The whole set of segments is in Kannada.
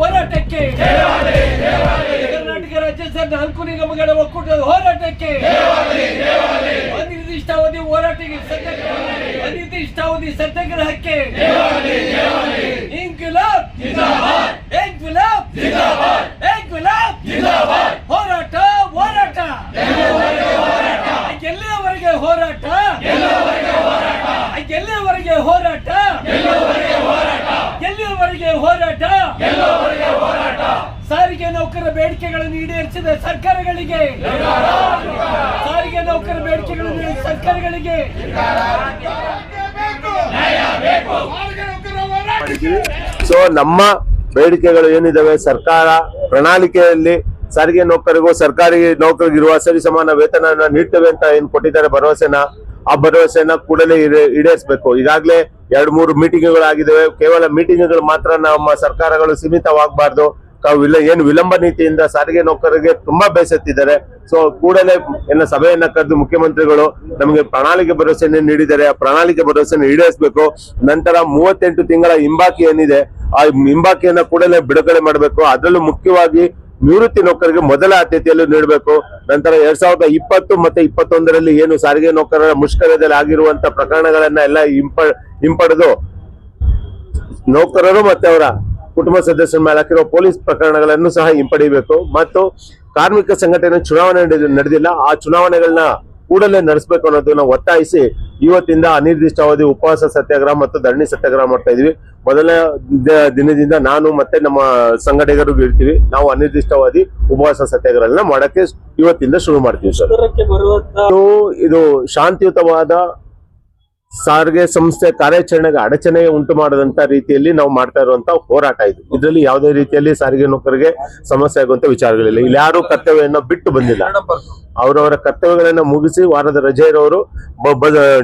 ಹೋರಾಟಕ್ಕೆ. ಕರ್ನಾಟಕ ರಾಜ್ಯ ಸರ್ ನಾಲ್ಕು ನಿಗಮಗಳ ಒಕ್ಕೂಟದ ಹೋರಾಟಕ್ಕೆ. ಅನಿರ್ದಿಷ್ಟಾವಧಿ ಹೋರಾಟಕ್ಕೆ ಅನಿರ್ದಿಷ್ಟಾವಧಿ ಸತ್ಯಾಗ್ರಹಕ್ಕೆ. ಇಂಕ್ವಿಲಾಬ್ ಇಂಕ್ವಿಲಾಬ್ ಇಂಕ್ವಿಲಾಬ್ ಹೋರಾಟ ಹೋರಾಟ ಎಲ್ಲಿಯವರೆಗೆ ಹೋರಾಟ ಎಲ್ಲಿಯವರೆಗೆ ಹೋರಾಟ ಎಲ್ಲಿಯವರೆಗೆ ಹೋರಾಟ ಸಾರಿಗೆ ನೌಕರ ಬೇಡಿಕೆಗಳನ್ನು ಈಡೇರಿಸಿದ ಸರ್ಕಾರಗಳಿಗೆ. ಸಾರಿಗೆ ನೌಕರ ಬೇಡಿಕೆಗಳನ್ನು ಸರ್ಕಾರಗಳಿಗೆ. ಸೊ, ನಮ್ಮ ಬೇಡಿಕೆಗಳು ಏನಿದಾವೆ? ಸರ್ಕಾರ ಪ್ರಣಾಳಿಕೆಯಲ್ಲಿ ಸಾರಿಗೆ ನೌಕರಿಗೂ ಸರ್ಕಾರಿ ನೌಕರಿಗಿರುವ ಸರಿ ಸಮಾನ ವೇತನ ನೀಡ್ತೇವೆ ಅಂತ ಏನ್ ಕೊಟ್ಟಿದ್ದಾರೆ ಭರವಸೆನ? ಆ ಭರವಸೆನ ಕೂಡಲೇ ಈಡೇ- ಈಡೇರಿಸಬೇಕು. ಈಗಾಗಲೇ ಎರಡ್ ಮೂರು ಮೀಟಿಂಗ್ಗಳಾಗಿದ್ದಾವೆ ಕೇವಲ ಮೀಟಿಂಗ್ಗಳು ಮಾತ್ರ ನಮ್ಮ ಸರ್ಕಾರಗಳು ಸೀಮಿತವಾಗಬಾರ್ದು. ವಿಲ, ಏನು ವಿಳಂಬ ನೀತಿಯಿಂದ ಸಾರಿಗೆ ನೌಕರರಿಗೆ ತುಂಬಾ ಬೇಸತ್ತಿದ್ದಾರೆ. ಸೊ ಕೂಡಲೇ ಎಲ್ಲ ಸಭೆಯನ್ನ ಕರೆದು ಮುಖ್ಯಮಂತ್ರಿಗಳು ನಮಗೆ ಪ್ರಣಾಳಿಕೆ ಭರವಸೆಯನ್ನು ನೀಡಿದ್ದಾರೆ ಆ ಪ್ರಣಾಳಿಕೆ ಭರವಸೆಯನ್ನು ಈಡೇರಿಸಬೇಕು. ನಂತರ ಮೂವತ್ತೆಂಟು ತಿಂಗಳ ಹಿಂಬಾಕಿ ಏನಿದೆ, ಆ ಹಿಂಬಾಕಿಯನ್ನ ಕೂಡಲೇ ಬಿಡುಗಡೆ ಮಾಡಬೇಕು. ಅದರಲ್ಲೂ ಮುಖ್ಯವಾಗಿ ನಿವೃತ್ತಿ ನೌಕರರಿಗೆ ಮೊದಲ ಆದ್ಯತೆಯಲ್ಲಿ ನೀಡಬೇಕು. ನಂತರ ಎರಡ್ ಸಾವಿರದ ಇಪ್ಪತ್ತು ಮತ್ತೆ ಇಪ್ಪತ್ತೊಂದರಲ್ಲಿ ಏನು ಸಾರಿಗೆ ನೌಕರರ ಮುಷ್ಕರದಲ್ಲಿ ಆಗಿರುವಂತ ಪ್ರಕರಣಗಳನ್ನ ಎಲ್ಲ ಹಿಂಪ, ಹಿಂಪಡೆದು ನೌಕರರು ಮತ್ತೆ ಅವರ ಕುಟುಂಬ ಸದಸ್ಯರ ಮೇಲೆ ಹಾಕಿರುವ ಪೊಲೀಸ್ ಪ್ರಕರಣಗಳನ್ನು ಸಹ ಹಿಂಪಡಿಬೇಕು. ಮತ್ತು ಕಾರ್ಮಿಕ ಸಂಘಟನೆ ಚುನಾವಣೆ ನಡೆದ- ನಡೆದಿಲ್ಲ ಆ ಚುನಾವಣೆಗಳನ್ನ ಕೂಡಲೇ ನಡೆಸಬೇಕು ಅನ್ನೋದನ್ನ ಒತ್ತಾಯಿಸಿ ಇವತ್ತಿಂದ ಅನಿರ್ದಿಷ್ಟಾವಧಿ ಉಪವಾಸ ಸತ್ಯಾಗ್ರಹ ಮತ್ತು ಧರಣಿ ಸತ್ಯಾಗ್ರಹ ಮಾಡ್ತಾ ಇದೀವಿ. ಮೊದಲ ದ- ದಿನದಿಂದ ನಾನು ಮತ್ತೆ ನಮ್ಮ ಸಂಘಟಕರು ಇರ್ತೀವಿ ನಾವು ಅನಿರ್ದಿಷ್ಟಾವಧಿ ಉಪವಾಸ ಸತ್ಯಾಗ್ರಹಗಳನ್ನ ಮಾಡಕ್ಕೆ ಇವತ್ತಿಂದ ಶುರು ಮಾಡ್ತೀವಿ ಸರ್. ಇದು ಶಾಂತಿಯುತವಾದ ಸಾರಿಗೆ ಸಂಸ್ಥೆ ಕಾರ್ಯಾಚರಣೆಗೆ ಅಡಚಣೆ ಉಂಟು ಮಾಡದಂತ ರೀತಿಯಲ್ಲಿ ನಾವು ಮಾಡ್ತಾ ಇರುವಂತ ಹೋರಾಟ ಇದು. ಇದರಲ್ಲಿ ಯಾವುದೇ ರೀತಿಯಲ್ಲಿ ಸಾರಿಗೆ ನೌಕರಿಗೆ ಸಮಸ್ಯೆ ಆಗುವಂತ ವಿಚಾರಗಳಿಲ್ಲ. ಇಲ್ಲಿ ಯಾರು ಕರ್ತವ್ಯವನ್ನು ಬಿಟ್ಟು ಬಂದಿಲ್ಲ. ಅವರವರ ಕರ್ತವ್ಯಗಳನ್ನ ಮುಗಿಸಿ ವಾರದ ರಜೆ ಇರೋರು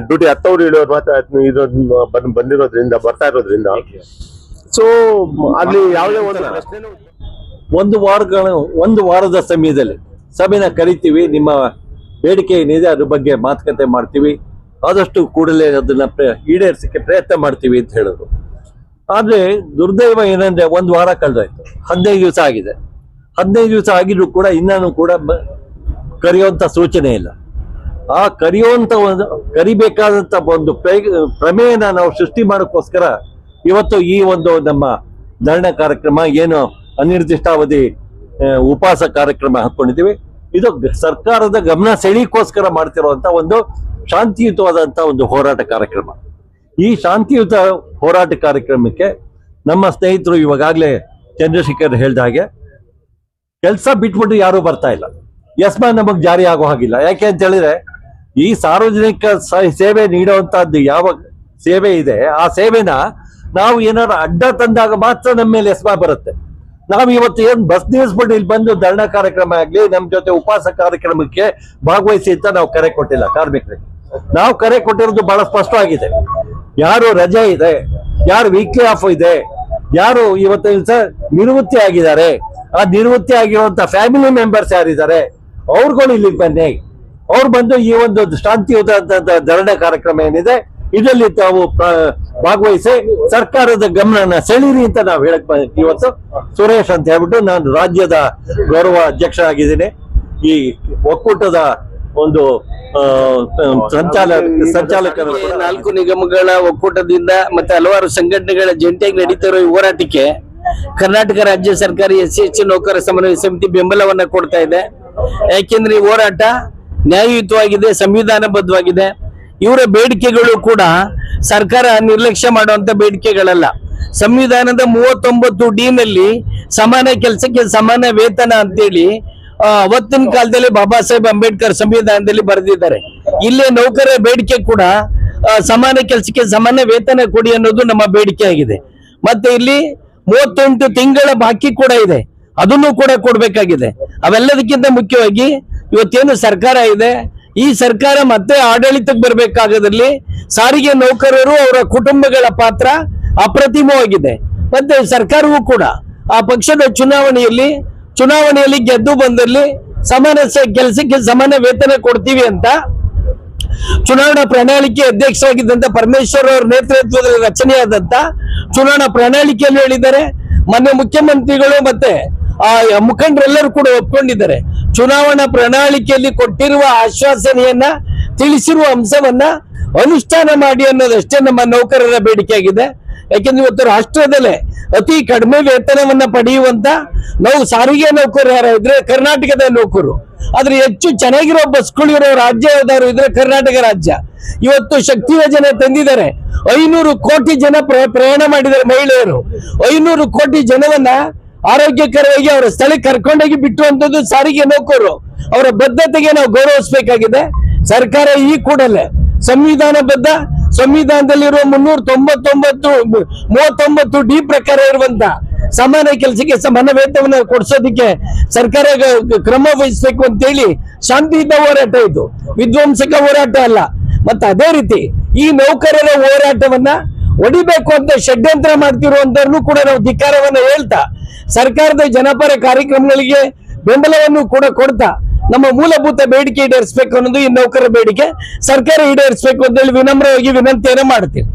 ಡ್ಯೂಟಿ ಹತ್ತವರು ಇಳೋರು ಮಾತ್ರ ಬಂದಿರೋದ್ರಿಂದ ಬರ್ತಾ ಇರೋದ್ರಿಂದ. ಸೊ ಅಲ್ಲಿ ಯಾವುದೇ ಒಂದು ಒಂದು ವಾರಗಳ ಒಂದು ವಾರದ ಸಮಯದಲ್ಲಿ ಸಭೆನ ಕರಿತೀವಿ. ನಿಮ್ಮ ಬೇಡಿಕೆ ಏನಿದೆ ಅದ್ರ ಬಗ್ಗೆ ಮಾತುಕತೆ ಮಾಡ್ತೀವಿ. ಆದಷ್ಟು ಕೂಡಲೇ ಅದನ್ನ ಈಡೇರಿಸಕ್ಕೆ ಪ್ರಯತ್ನ ಮಾಡ್ತೀವಿ ಅಂತ ಹೇಳಿದ್ರು ಆದ್ರೆ ದುರ್ದೈವ ಏನಂದ್ರೆ ಒಂದು ವಾರ ಕಳೆದಾಯ್ತು. ಹದಿನೈದು ದಿವಸ ಆಗಿದೆ. ಹದಿನೈದು ದಿವಸ ಆಗಿದ್ರು ಕೂಡ ಇನ್ನೂ ಕೂಡ ಕರೆಯುವಂತ ಸೂಚನೆ ಇಲ್ಲ. ಆ ಕರೆಯುವಂತ ಒಂದು, ಕರಿಬೇಕಾದಂತ ಒಂದು ಪ್ರೇ- ಪ್ರಮೇಯನ ನಾವು ಸೃಷ್ಟಿ ಮಾಡೋಕ್ಕೋಸ್ಕರ ಇವತ್ತು ಈ ಒಂದು ನಮ್ಮ ಧರಣ ಕಾರ್ಯಕ್ರಮ ಏನು ಅನಿರ್ದಿಷ್ಟಾವಧಿ ಉಪವಾಸ ಕಾರ್ಯಕ್ರಮ ಹಾಕೊಂಡಿದ್ದೀವಿ. ಇದು ಸರ್ಕಾರದ ಗಮನ ಸೆಳೀಕೋಸ್ಕರ ಮಾಡ್ತಿರುವಂತ ಒಂದು ಶಾಂತಿಯುತವಾದಂತ ಒಂದು ಹೋರಾಟ ಕಾರ್ಯಕ್ರಮ. ಈ ಶಾಂತಿಯುತ ಹೋರಾಟ ಕಾರ್ಯಕ್ರಮಕ್ಕೆ ನಮ್ಮ ಸ್ನೇಹಿತರು ಇವಾಗಲೇ ಚಂದ್ರಶೇಖರ್ ಹೇಳಿದ ಹಾಗೆ, ಕೆಲಸ ಬಿಟ್ಬಿಟ್ಟು ಯಾರು ಬರ್ತಾ ಇಲ್ಲ. ಎಸ್ಮಾ ನಮಗೆ ಜಾರಿ ಆಗೋ ಹಾಗಿಲ್ಲ. ಯಾಕೆ ಅಂತ ಹೇಳಿದ್ರೆ, ಈ ಸಾರ್ವಜನಿಕ ಸೇವೆ ನೀಡುವಂತಹದ್ದು ಯಾವ ಸೇವೆ ಇದೆ, ಆ ಸೇವೆನ ನಾವು ಏನಾದ್ರು ಅಡ್ಡ ತಂದಾಗ ಮಾತ್ರ ನಮ್ಮ ಮೇಲೆ ಎಸ್ಮಾ ಬರುತ್ತೆ. ನಾವು ಇವತ್ತು ಏನ್ ಬಸ್ ನಿಲ್ಲಿಸ್ಬಿಟ್ಟು ಇಲ್ಲಿ ಬಂದು ಧರಣಾ ಕಾರ್ಯಕ್ರಮ ಆಗ್ಲಿ ನಮ್ಮ ಜೊತೆ ಉಪವಾಸ ಕಾರ್ಯಕ್ರಮಕ್ಕೆ ಭಾಗವಹಿಸಿ ಅಂತ ನಾವು ಕರೆ ಕೊಟ್ಟಿಲ್ಲ ಕಾರ್ಮಿಕರಿಗೆ. ನಾವು ಕರೆ ಕೊಟ್ಟಿರೋದು ಬಹಳ ಸ್ಪಷ್ಟವಾಗಿದೆ. ಯಾರು ರಜೆ ಇದೆ, ಯಾರು ವೀಕ್ಲಿ ಆಫ್ ಇದೆ, ಯಾರು ಇವತ್ತಿನ ನಿವೃತ್ತಿ ಆಗಿದ್ದಾರೆ, ಆ ನಿವೃತ್ತಿ ಆಗಿರುವಂತ ಫ್ಯಾಮಿಲಿ ಮೆಂಬರ್ಸ್ ಯಾರಿದ್ದಾರೆ, ಅವ್ರುಗಳು ಇಲ್ಲಿಗೆ ಬನ್ನಿ. ಅವ್ರು ಬಂದು ಈ ಒಂದು ಶಾಂತಿಯುತ ಧರಣೆ ಕಾರ್ಯಕ್ರಮ ಏನಿದೆ, ಇದರಲ್ಲಿ ತಾವು ಭಾಗವಹಿಸಿ ಸರ್ಕಾರದ ಗಮನನ ಸೆಳೀರಿ ಅಂತ ನಾವು ಹೇಳಕ್ ಇವತ್ತು ಸುರೇಶ್ ಅಂತ ಹೇಳ್ಬಿಟ್ಟು ನಾನು ರಾಜ್ಯದ ಗೌರವ ಅಧ್ಯಕ್ಷ ಆಗಿದ್ದೀನಿ ಈ ಒಕ್ಕೂಟದ ಒಂದು ಸಂಚಾಲಕ ಸಂಚಾಲಕರು ನಾಲ್ಕು ನಿಗಮಗಳ ಒಕ್ಕೂಟದಿಂದ ಮತ್ತೆ ಹಲವಾರು ಸಂಘಟನೆಗಳ ಜಂಟಿಯಾಗಿ ನಡೀತಿರೋ ಈ ಹೋರಾಟಕ್ಕೆ ಕರ್ನಾಟಕ ರಾಜ್ಯ ಸರ್ಕಾರಿ ಎಸ್ ಎಚ್ ನೌಕರ ಸಮನ್ವಯ ಸಮಿತಿ ಬೆಂಬಲವನ್ನ ಕೊಡ್ತಾ ಇದೆ. ಯಾಕೆಂದ್ರೆ ಈ ಹೋರಾಟ ನ್ಯಾಯಯುತವಾಗಿದೆ ಸಂವಿಧಾನಬದ್ಧವಾಗಿದೆ. ಇವರ ಬೇಡಿಕೆಗಳು ಕೂಡ ಸರ್ಕಾರ ನಿರ್ಲಕ್ಷ್ಯ ಮಾಡುವಂತ ಬೇಡಿಕೆಗಳಲ್ಲ. ಸಂವಿಧಾನದ ಮೂವತ್ತೊಂಬತ್ತು ಡಿ ನಲ್ಲಿ ಸಮಾನ ಕೆಲಸಕ್ಕೆ ಸಮಾನ ವೇತನ ಅಂತೇಳಿ ಅವತ್ತಿನ ಕಾಲದಲ್ಲಿ ಬಾಬಾ ಸಾಹೇಬ್ ಅಂಬೇಡ್ಕರ್ ಸಂವಿಧಾನದಲ್ಲಿ ಬರೆದಿದ್ದಾರೆ. ಇಲ್ಲಿ ನೌಕರರ ಬೇಡಿಕೆ ಕೂಡ ಸಮಾನ ಕೆಲಸಕ್ಕೆ ಸಮಾನ ವೇತನ ಕೊಡಿ ಅನ್ನೋದು ನಮ್ಮ ಬೇಡಿಕೆ ಆಗಿದೆ. ಮತ್ತೆ ಇಲ್ಲಿ ಮೂವತ್ತೆಂಟು ತಿಂಗಳ ಬಾಕಿ ಕೂಡ ಇದೆ. ಅದನ್ನು ಕೂಡ ಕೊಡಬೇಕಾಗಿದೆ. ಅವೆಲ್ಲದಕ್ಕಿಂತ ಮುಖ್ಯವಾಗಿ ಇವತ್ತೇನು ಸರ್ಕಾರ ಇದೆ. ಈ ಸರ್ಕಾರ ಮತ್ತೆ ಆಡಳಿತಕ್ಕೆ ಬರಬೇಕಾಗದಲ್ಲಿ ಸಾರಿಗೆ ನೌಕರರು ಅವರ ಕುಟುಂಬಗಳ ಪಾತ್ರ ಅಪ್ರತಿಮವಾಗಿದೆ. ಮತ್ತೆ ಸರ್ಕಾರವೂ ಕೂಡ ಆ ಪಕ್ಷದ ಚುನಾವಣೆಯಲ್ಲಿ ಚುನಾವಣೆಯಲ್ಲಿ ಗೆದ್ದು ಬಂದಿರಲಿ ಸಮಾನ ಕೆಲಸಕ್ಕೆ ಸಮಾನ ವೇತನ ಕೊಡ್ತೀವಿ ಅಂತ ಚುನಾವಣಾ ಪ್ರಣಾಳಿಕೆ ಅಧ್ಯಕ್ಷರಾಗಿದ್ದಂತ ಪರಮೇಶ್ವರ್ ಅವರ ನೇತೃತ್ವದಲ್ಲಿ ರಚನೆಯಾದಂತ ಚುನಾವಣಾ ಪ್ರಣಾಳಿಕೆಯಲ್ಲಿ ಹೇಳಿದ್ದಾರೆ. ಮೊನ್ನೆ ಮುಖ್ಯಮಂತ್ರಿಗಳು ಮತ್ತೆ ಆ ಮುಖಂಡರೆಲ್ಲರೂ ಕೂಡ ಒಪ್ಕೊಂಡಿದ್ದಾರೆ. ಚುನಾವಣಾ ಪ್ರಣಾಳಿಕೆಯಲ್ಲಿ ಕೊಟ್ಟಿರುವ ಆಶ್ವಾಸನೆಯನ್ನ, ತಿಳಿಸಿರುವ ಅಂಶವನ್ನ ಅನುಷ್ಠಾನ ಮಾಡಿ ಅನ್ನೋದಷ್ಟೇ ನಮ್ಮ ನೌಕರರ ಬೇಡಿಕೆ ಆಗಿದೆ ಯಾಕೆಂದ್ರೆ ಇವತ್ತು ರಾಷ್ಟ್ರದಲ್ಲೇ ಅತಿ ಕಡಿಮೆ ವೇತನವನ್ನ ಪಡೆಯುವಂತ ನಾವು ಸಾರಿಗೆ ನೌಕರು ಯಾರು ಇದ್ರೆ ಕರ್ನಾಟಕದ ನೌಕರು. ಆದ್ರೆ ಹೆಚ್ಚು ಚೆನ್ನಾಗಿರೋ ಬಸ್ಗಳಿರೋ ರಾಜ್ಯ ಯಾವ್ದಾದ್ರು ಇದ್ರೆ ಕರ್ನಾಟಕ ರಾಜ್ಯ. ಇವತ್ತು ಶಕ್ತಿ ಯೋಜನೆ ತಂದಿದ್ದಾರೆ. ಐನೂರು ಕೋಟಿ ಜನ ಪ್ರ- ಪ್ರಯಾಣ ಮಾಡಿದ್ದಾರೆ ಮಹಿಳೆಯರು. ಐನೂರು ಕೋಟಿ ಜನವನ್ನ ಆರೋಗ್ಯಕರವಾಗಿ ಅವರ ಸ್ಥಳಕ್ಕೆ ಕರ್ಕೊಂಡೋಗಿ ಬಿಟ್ಟುವಂಥದ್ದು ಸಾರಿಗೆ ನೌಕರು. ಅವರ ಬದ್ಧತೆಗೆ ನಾವು ಗೌರವಿಸಬೇಕಾಗಿದೆ. ಸರ್ಕಾರ ಈ ಕೂಡಲೇ ಸಂವಿಧಾನಬದ್ಧ ಸಂವಿಧಾನದಲ್ಲಿರುವ ಮುನ್ನೂರ ತೊಂಬತ್ತೊಂಬತ್ತು, ಮೂವತ್ತೊಂಬತ್ತು ಡಿ ಪ್ರಕಾರ ಇರುವಂತ ಸಮಾನ ಕೆಲಸಕ್ಕೆ ಸಮಾನ ವೇತನವನ್ನು ಕೊಡಿಸೋದಕ್ಕೆ ಸರ್ಕಾರ ಕ್ರಮ ವಹಿಸಬೇಕು ಅಂತೇಳಿ ಶಾಂತಿಯುತ ಹೋರಾಟ ಇದು. ವಿಧ್ವಂಸಕ ಹೋರಾಟ ಅಲ್ಲ. ಮತ್ತೆ ಅದೇ ರೀತಿ ಈ ನೌಕರರ ಹೋರಾಟವನ್ನ ಒಡಿಬೇಕು ಅಂತ ಷಡ್ಯಂತ್ರ ಮಾಡ್ತಿರುವಂತವ್ರನ್ನು ಕೂಡ ನಾವು ಧಿಕ್ಕಾರವನ್ನ ಹೇಳ್ತಾ, ಸರ್ಕಾರದ ಜನಪರ ಕಾರ್ಯಕ್ರಮಗಳಿಗೆ ಬೆಂಬಲವನ್ನು ಕೂಡ ಕೊಡ್ತಾ ನಮ್ಮ ಮೂಲಭೂತ ಬೇಡಿಕೆ ಈಡೇರಿಸಬೇಕು ಅನ್ನೋದು ಈ ನೌಕರ ಬೇಡಿಕೆ ಸರ್ಕಾರ ಈಡೇರಿಸಬೇಕು ಅಂತ ಹೇಳಿ ವಿನಮ್ರವಾಗಿ ವಿನಂತಿಯನ್ನು ಮಾಡ್ತೀವಿ.